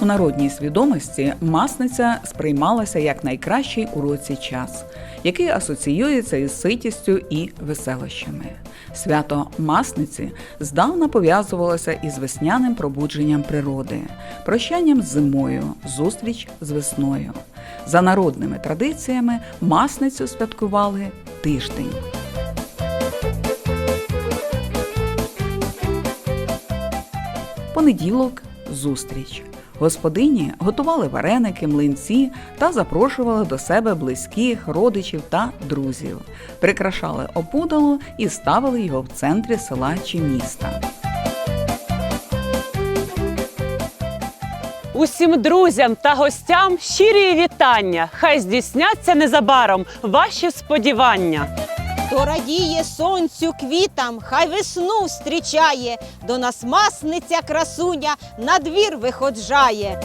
У народній свідомості масниця сприймалася як найкращий у році час, який асоціюється із ситістю і веселощами. Свято Масниці здавна пов'язувалося із весняним пробудженням природи, прощанням з зимою, зустріч з весною. За народними традиціями масницю святкували тиждень. Понеділок зустріч. Господині готували вареники, млинці та запрошували до себе близьких, родичів та друзів. Прикрашали опудало і ставили його в центрі села чи міста. Усім друзям та гостям щирі вітання. Хай здійсняться незабаром ваші сподівання. Хто радіє сонцю квітам, хай весну встрічає, до нас масниця красуня на двір виходжає.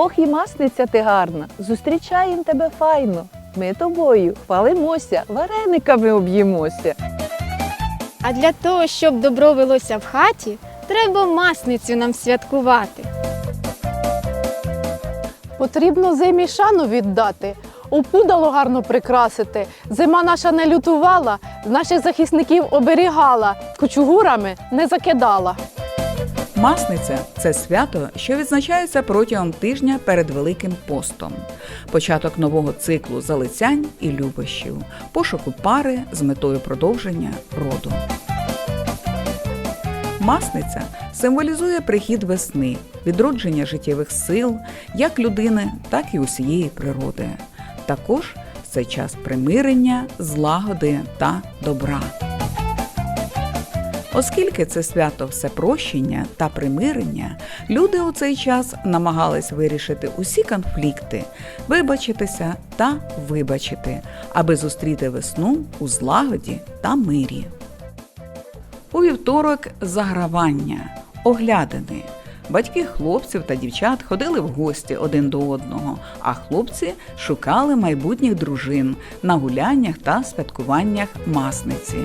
Ох і масниця ти гарна, зустрічаєм тебе файно. Ми тобою хвалимося, варениками об'їмося. А для того, щоб добро велося в хаті, треба масницю нам святкувати. Потрібно зимі шану віддати, опудало гарно прикрасити. Зима наша не лютувала, наших захисників оберігала, кучугурами не закидала. Масниця це свято, що відзначається протягом тижня перед Великим постом, початок нового циклу залицянь і любощів, пошуку пари з метою продовження роду. Масниця символізує прихід весни, відродження життєвих сил як людини, так і усієї природи. Також це час примирення, злагоди та добра. Оскільки це свято всепрощення та примирення, люди у цей час намагались вирішити усі конфлікти, вибачитися та вибачити, аби зустріти весну у злагоді та мирі. У вівторок загравання, оглядини. Батьки хлопців та дівчат ходили в гості один до одного, а хлопці шукали майбутніх дружин на гуляннях та святкуваннях масниці.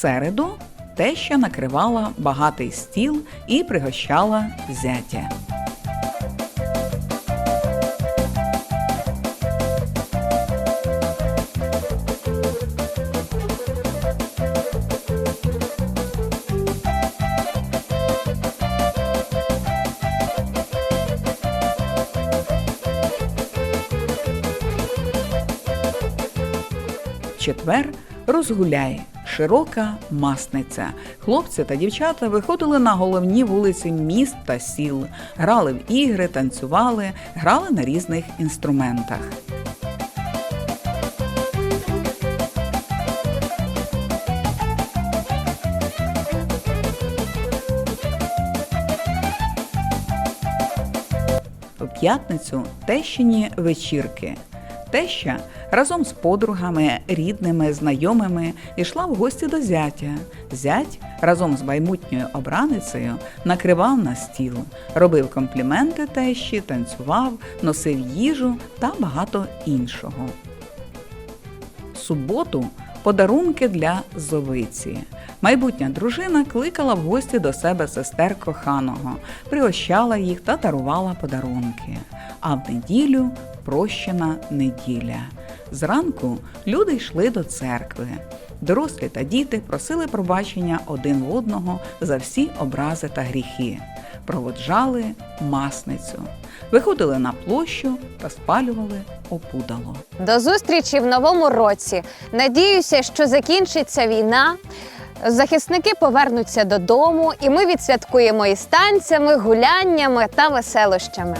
Середу теща накривала багатий стіл і пригощала зятя. Четвер розгуляй. Широка масниця. Хлопці та дівчата виходили на головні вулиці міст та сіл, грали в ігри, танцювали, грали на різних інструментах. П'ятницю тещині вечірки. Теща разом з подругами, рідними, знайомими йшла в гості до зятя. Зять разом з майбутньою обраницею накривав на стіл, робив компліменти тещі, танцював, носив їжу та багато іншого. Суботу подарунки для зовиці. Майбутня дружина кликала в гості до себе сестер коханого, пригощала їх та дарувала подарунки. А в неділю прощена неділя. Зранку люди йшли до церкви. Дорослі та діти просили пробачення один в одного за всі образи та гріхи, проводжали масницю, виходили на площу та спалювали опудало. До зустрічі в новому році. Надіюся, що закінчиться війна. Захисники повернуться додому, і ми відсвяткуємо із танцями, гуляннями та веселощами.